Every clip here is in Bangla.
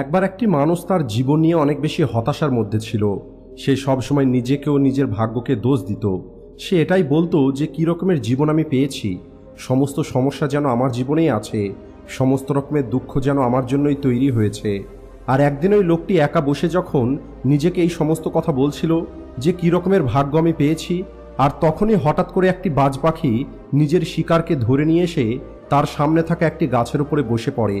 একবার একটি মানুষ তার জীবন নিয়ে অনেক বেশি হতাশার মধ্যে ছিল। সে সবসময় নিজেকে ও নিজের ভাগ্যকে দোষ দিত। সে এটাই বলতো যে কী রকমের জীবন আমি পেয়েছি। সমস্ত সমস্যা যেন আমার জীবনেই আছে। সমস্ত রকমের দুঃখ যেন আমার জন্যই তৈরি হয়েছে। আর একদিন ওই লোকটি একা বসে যখন নিজেকে এই সমস্ত কথা বলছিল যে কী রকমের ভাগ্য আমি পেয়েছি, আর তখনই হঠাৎ করে একটি বাজ পাখি নিজের শিকারকে ধরে নিয়ে এসে তার সামনে থাকা একটি গাছের উপরে বসে পড়ে।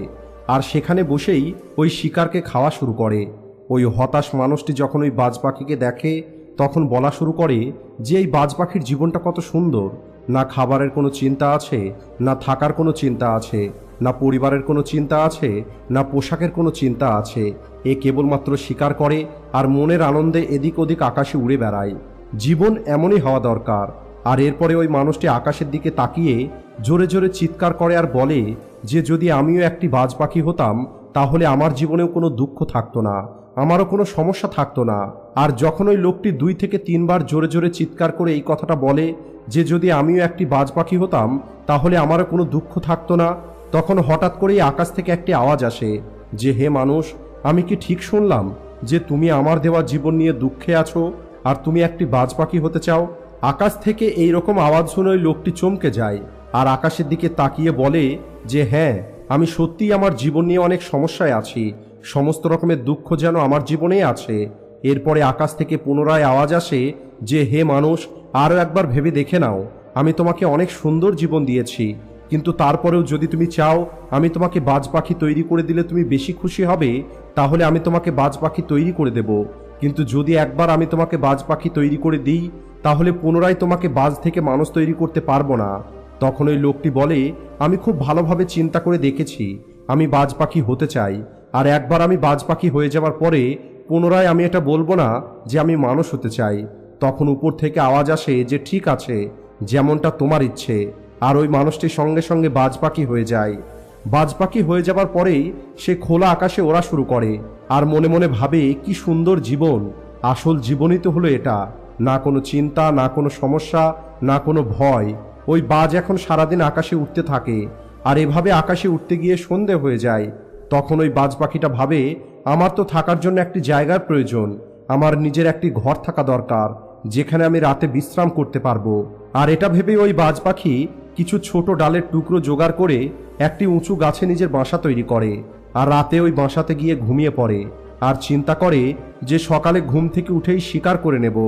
আর সেখানে বসেই ওই শিকারকে খাওয়া শুরু করে। ওই হতাশ মানুষটি যখন ওই বাজ পাখিকে দেখে, তখন বলা শুরু করে যে এই বাজ পাখির জীবনটা কত সুন্দর। না খাবারের কোনো চিন্তা আছে, না থাকার কোনো চিন্তা আছে, না পরিবারের কোনো চিন্তা আছে, না পোশাকের কোনো চিন্তা আছে। এ কেবলমাত্র শিকার করে আর মনের আনন্দে এদিক ওদিক আকাশে উড়ে বেড়ায়। জীবন এমনই হওয়া দরকার। আর এরপরে ওই মানুষটি আকাশের দিকে তাকিয়ে জোরে জোরে চিৎকার করে আর বলে যে যদি আমিও একটি বাজ পাখি হতাম, তাহলে আমার জীবনেও কোনো দুঃখ থাকতো না, আমারও কোনো সমস্যা থাকতো না। আর যখন ওই লোকটি দুই থেকে তিনবার জোরে জোরে চিৎকার করে এই কথাটা বলে যে যদি আমিও একটি বাজ পাখি হতাম, তাহলে আমারও কোনো দুঃখ থাকতো না, তখন হঠাৎ করেই আকাশ থেকে একটি আওয়াজ আসে যে, হে মানুষ, আমি কি ঠিক শুনলাম যে তুমি আমার দেওয়া জীবন নিয়ে দুঃখে আছো আর তুমি একটি বাজ পাখি হতে চাও? আকাশ থেকে এই রকম আওয়াজ শুনে ওই লোকটি চমকে যায়। আর আকাশের দিকে তাকিয়ে বলে যে হ্যাঁ আমি সত্যিই আমার জীবন নিয়ে অনেক সমস্যায় আছি। সমস্ত রকমের দুঃখ যেন আমার জীবনেই আছে। এরপরে আকাশ থেকে পুনরায় আওয়াজ আসে যে, হে মানুষ, আরও একবার ভেবে দেখে নাও, আমি তোমাকে অনেক সুন্দর জীবন দিয়েছি। কিন্তু তারপরেও যদি তুমি চাও, আমি তোমাকে বাজ পাখি তৈরি করে দিলে তুমি বেশি খুশি হবে, তাহলে আমি তোমাকে বাজ পাখি তৈরি করে দেব। কিন্তু যদি একবার আমি তোমাকে বাজ পাখি তৈরি করে দিই, তাহলে পুনরায় তোমাকে বাজ থেকে মানুষ তৈরি করতে পারব না। তখন ওই লোকটি বলে, আমি খুব ভালোভাবে চিন্তা করে দেখেছি, আমি বাজ পাখি হতে চাই, আর একবার আমি বাজ পাখি হয়ে যাওয়ার পরে পুনরায় আমি এটা বলব না যে আমি মানুষ হতে চাই। তখন উপর থেকে আওয়াজ আসে যে, ঠিক আছে, যেমনটা তোমার ইচ্ছে। আর ওই মানুষটি সঙ্গে সঙ্গে বাজ পাখি হয়ে যায়। বাজ পাখি হয়ে যাবার পরেই সে খোলা আকাশে ওরা শুরু করে, আর মনে মনে ভাবে, কি সুন্দর জীবন, আসল জীবনই তো হলো এটা। না কোনো চিন্তা, না কোনো সমস্যা, না কোনো ভয় ওই বাজ এখন সারাদিন আকাশে উঠতে থাকে, আর এভাবে আকাশে উঠতে গিয়ে সন্ধে হয়ে যায়। তখন ওই বাজ পাখিটা ভাবে, আমার তো থাকার জন্য একটি জায়গার প্রয়োজন, আমার নিজের একটি ঘর থাকা দরকার, যেখানে আমি রাতে বিশ্রাম করতে পারব। আর এটা ভেবে ওই বাজ পাখি কিছু ছোট ডালের টুকরো জোগাড় করে একটি উঁচু গাছে নিজের বাসা তৈরি করে, আর রাতে ওই বাসাতে গিয়ে ঘুমিয়ে পড়ে, আর চিন্তা করে যে সকালে ঘুম থেকে উঠেই শিকার করে নেব,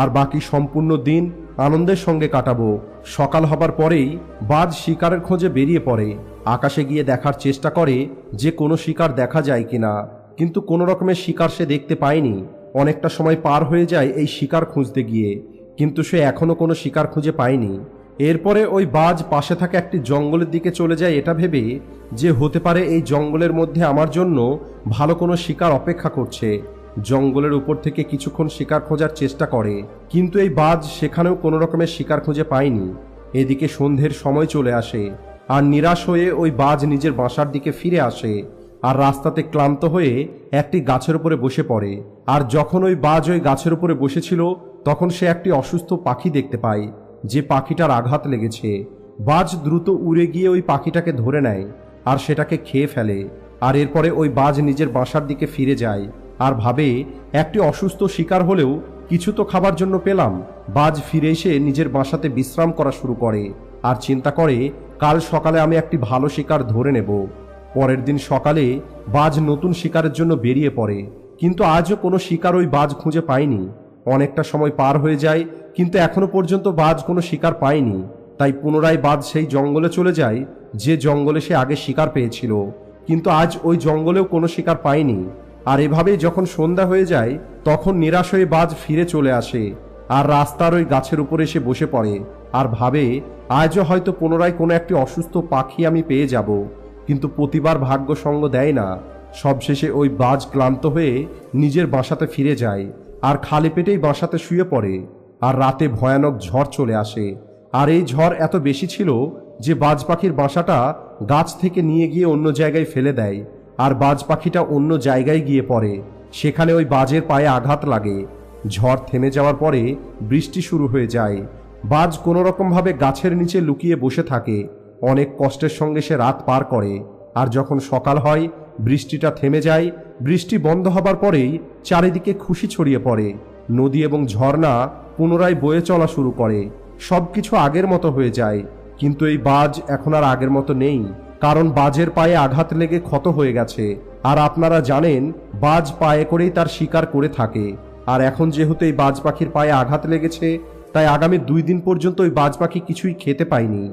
আর বাকি সম্পূর্ণ দিন আনন্দের সঙ্গে কাটাবো। সকাল হবার পরেই বাজ শিকারের খোঁজে বেরিয়ে পড়ে। আকাশে গিয়ে দেখার চেষ্টা করে যে কোনো শিকার দেখা যায় কিনা। কিন্তু কোনো রকমের শিকার সে দেখতে পায়নি। অনেকটা সময় পার হয়ে যায় এই শিকার খুঁজতে গিয়ে। কিন্তু সে এখনও কোনো শিকার খুঁজে পায়নি। এরপরে ওই বাজ পাশে থাকা একটি জঙ্গলের দিকে চলে যায় এটা ভেবে যে হতে পারে এই জঙ্গলের মধ্যে আমার জন্য ভালো কোনো শিকার অপেক্ষা করছে। জঙ্গলের উপর থেকে কিছুক্ষণ শিকার খোঁজার চেষ্টা করে, কিন্তু এই বাজ সেখানেও কোনো রকমের শিকার খুঁজে পায়নি। এদিকে সন্ধ্যের সময় চলে আসে, আর নিরাশ হয়ে ওই বাজ নিজের বাসার দিকে ফিরে আসে, আর রাস্তাতে ক্লান্ত হয়ে একটি গাছের উপরে বসে পড়ে। আর যখন ওই বাজ ওই গাছের উপরে বসেছিল, তখন সে একটি অসুস্থ পাখি দেখতে পায়, যে পাখিটার আঘাত লেগেছে। বাজ দ্রুত উড়ে গিয়ে ওই পাখিটাকে ধরে নেয়, আর সেটাকে খেয়ে ফেলে, আর এরপরে ওই বাজ নিজের বাসার দিকে ফিরে যায়। আর ভাবে, একটি অসুস্থ শিকার হলেও কিছু তো খাবার জন্য পেলাম। বাজ ফিরে এসে নিজের বাসাতে বিশ্রাম করা শুরু করে। আর চিন্তা করে, কাল সকালে আমি একটি ভালো শিকার ধরে নেব। পরের দিন সকালে বাজ নতুন শিকারের জন্য বেরিয়ে পড়ে। কিন্তু আজও কোনো শিকার ওই বাজ খুঁজে পায়নি অনেকটা সময় পার হয়ে যায়, কিন্তু এখনও পর্যন্ত বাজ কোনো শিকার পায়নি তাই পুনরায় বাজ সেই জঙ্গলে চলে যায়, যে জঙ্গলে সে আগে শিকার পেয়েছিল। কিন্তু আজ ওই জঙ্গলেও কোনো শিকার পায়নি আর এভাবেই যখন সন্ধ্যা হয়ে যায়, তখন নিরাশ হয়ে বাজ ফিরে চলে আসে, আর রাস্তার ওই গাছের উপরে এসে বসে পড়ে, আর ভাবে, আজও হয়তো পুনরায় কোনো একটি অসুস্থ পাখি আমি পেয়ে যাব, কিন্তু প্রতিবার ভাগ্য সঙ্গ দেয় না। সবশেষে ওই বাজ ক্লান্ত হয়ে নিজের বাসাতে ফিরে যায়, আর খালি পেটেই বাসাতে শুয়ে পড়ে, আর রাতে ভয়ানক ঝড় চলে আসে। আর এই ঝড় এত বেশি ছিল যে বাজ পাখির বাসাটা গাছ থেকে নিয়ে গিয়ে অন্য জায়গায় ফেলে দেয় আর বাজ পাখিটা অন্য জায়গায় গিয়ে পড়ে। সেখানে ওই বাজের পায়ে আঘাত লাগে। ঝড় থেমে যাওয়ার পরে বৃষ্টি শুরু হয়ে যায়। বাজ কোনো রকমভাবে গাছের নিচে লুকিয়ে বসে থাকে। অনেক কষ্টের সঙ্গে সে রাত পার করে। আর যখন সকাল হয়, বৃষ্টিটা থেমে যায়, বৃষ্টি বন্ধ হবার পরেই চারিদিকে খুশি ছড়িয়ে পড়ে। নদী এবং ঝর্ণা পুনরায় বয়ে চলা শুরু করে। সব কিছু আগের মতো হয়ে যায়। কিন্তু এই বাজ এখন আর আগের মতো নেই। কারণ বাজের পায়ে আঘাত লেগে ক্ষত হয়ে গেছে। আর আপনারা জানেন, বাজ পায়ে করেই তার শিকার করে থাকে। আর এখন যেহেতু এই বাজ পাখির পায়ে আঘাত লেগেছে, তাই আগামী দুই দিন পর্যন্ত ওই বাজ পাখি কিছুই খেতে পায়নি।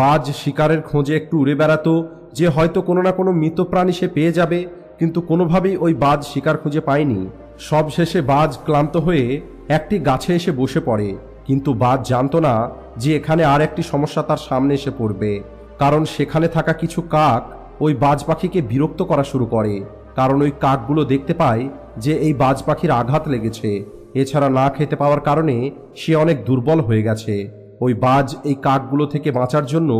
বাজ শিকারের খোঁজে একটু উড়ে বেড়াতো যে হয়তো কোনো না কোনো মৃত প্রাণী সে পেয়ে যাবে, কিন্তু কোনোভাবেই ওই বাজ শিকার খুঁজে পায়নি। সব শেষে বাজ ক্লান্ত হয়ে একটি গাছে এসে বসে পড়ে। কিন্তু বাজ জানত না যে এখানে আর একটি সমস্যা তার সামনে এসে পড়বে। কারণ সেখানে থাকা কিছু কাক ওই বাজ পাখিকে বিরক্ত করা শুরু করে, কারণ ওই কাকগুলো দেখতে পায় যে এই বাজ পাখির আঘাত লেগেছে। এছাড়া না খেতে পাওয়ার কারণে সে অনেক দুর্বল হয়ে গেছে। ওই বাজ এই কাকগুলো থেকে বাঁচার জন্য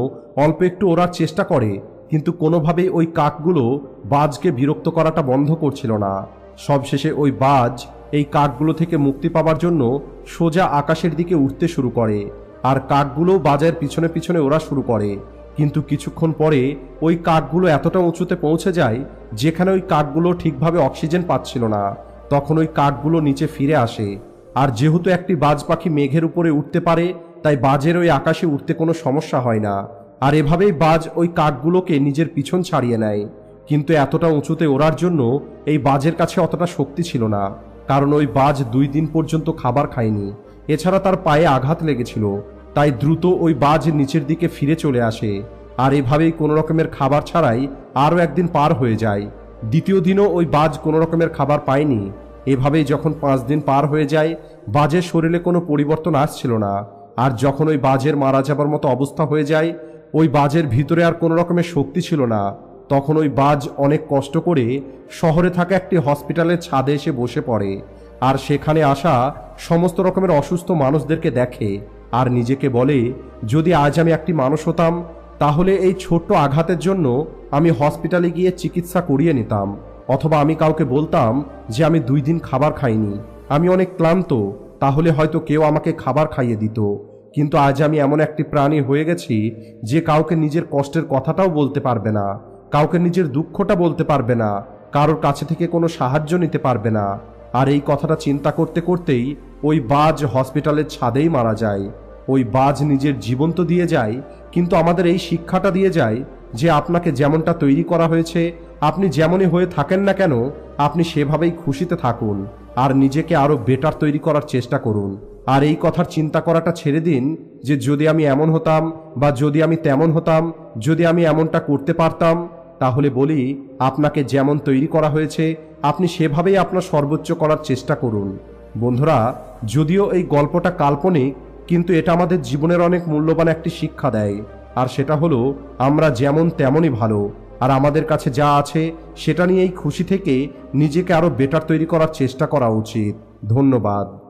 অল্প একটু ওড়ার চেষ্টা করে, কিন্তু কোনোভাবেই ওই কাকগুলো বাজকে বিরক্ত করাটা বন্ধ করছিল না। সবশেষে ওই বাজ এই কাকগুলো থেকে মুক্তি পাওয়ার জন্য সোজা আকাশের দিকে উঠতে শুরু করে, আর কাকগুলো বাজের পিছনে পিছনে ওরা শুরু করে। কিন্তু কিছুক্ষণ পরে ওই কাঠগুলো এতটা উঁচুতে পৌঁছে যায় যেখানে ওই কাঠগুলো ঠিকভাবে অক্সিজেন পাচ্ছিল না। তখন ওই কাঠগুলো নিচে ফিরে আসে। আর যেহেতু একটি বাজ পাখি মেঘের উপরে উঠতে পারে, তাই বাজের ওই আকাশে উঠতে কোনো সমস্যা হয় না। আর এভাবেই বাজ ওই কাঠগুলোকে নিজের পিছন ছাড়িয়ে নেয়। কিন্তু এতটা উঁচুতে ওড়ার জন্য এই বাজের কাছে অতটা শক্তি ছিল না, কারণ ওই বাজ দুই দিন পর্যন্ত খাবার খায়নি। এছাড়া তার পায়ে আঘাত লেগেছিল। তাই দ্রুত ওই বাজ নিচের দিকে ফিরে চলে আসে। আর এভাবেই কোনো রকমের খাবার ছাড়াই আরও একদিন পার হয়ে যায়। দ্বিতীয় দিনও ওই বাজ কোনো রকমের খাবার পায়নি। এভাবেই যখন পাঁচ দিন পার হয়ে যায়, বাজের শরীরে কোনো পরিবর্তন আসছিল না। আর যখন ওই বাজের মারা যাবার মতো অবস্থা হয়ে যায়, ওই বাজের ভিতরে আর কোনো রকমের শক্তি ছিল না। তখন ওই বাজ অনেক কষ্ট করে শহরে থাকা একটি হসপিটালের ছাদে এসে বসে পড়ে। আর সেখানে আসা সমস্ত রকমের অসুস্থ মানুষদেরকে দেখে। আর নিজেকে বলে, যদি আজ আমি একটি মানুষ হতাম, তাহলে এই ছোট্ট আঘাতের জন্য আমি হসপিটালে গিয়ে চিকিৎসা করিয়ে নিতাম। অথবা আমি কাউকে বলতাম যে, আমি দুই দিন খাবার খাইনি। আমি অনেক ক্লান্ত, তাহলে হয়তো কেউ আমাকে খাবার খাইয়ে দিত। কিন্তু আজ আমি এমন একটি প্রাণী হয়ে গেছি যে, কাউকে নিজের কষ্টের কথাটাও বলতে পারবে না, কাউকে নিজের দুঃখটা বলতে পারবে না, কারোর কাছে থেকে কোনো সাহায্য নিতে পারবে না। আর এই কথাটা চিন্তা করতে করতেই ওই বাজ হসপিটালের ছাদেই মারা যায়। ওই বাজ নিজের জীবন তো দিয়ে যায়, কিন্তু আমাদের এই শিক্ষাটা দিয়ে যায় যে আপনাকে যেমনটা তৈরি করা হয়েছে, আপনি যেমনই হয়ে থাকেন না কেন, আপনি সেভাবেই খুশিতে থাকুন আর নিজেকে আরও বেটার তৈরি করার চেষ্টা করুন। আর এই কথার চিন্তা করাটা ছেড়ে দিন যে যদি আমি এমন হতাম বা যদি আমি তেমন হতাম, যদি আমি এমনটা করতে পারতাম, তাহলে বলি, আপনাকে যেমন তৈরি করা হয়েছে, আপনি সেভাবেই আপনার সর্বোচ্চ করার চেষ্টা করুন। বন্ধুরা, যদিও এই গল্পটা কাল্পনিক কিন্তু এটা আমাদের জীবনের অনেক মূল্যবান একটি শিক্ষা দেয়। আর সেটা হলো, আমরা যেমন তেমনই ভালো। আর আমাদের কাছে যা আছে, সেটা নিয়েই খুশি থেকে নিজেকে আরও বেটার তৈরি করার চেষ্টা করা উচিত। ধন্যবাদ।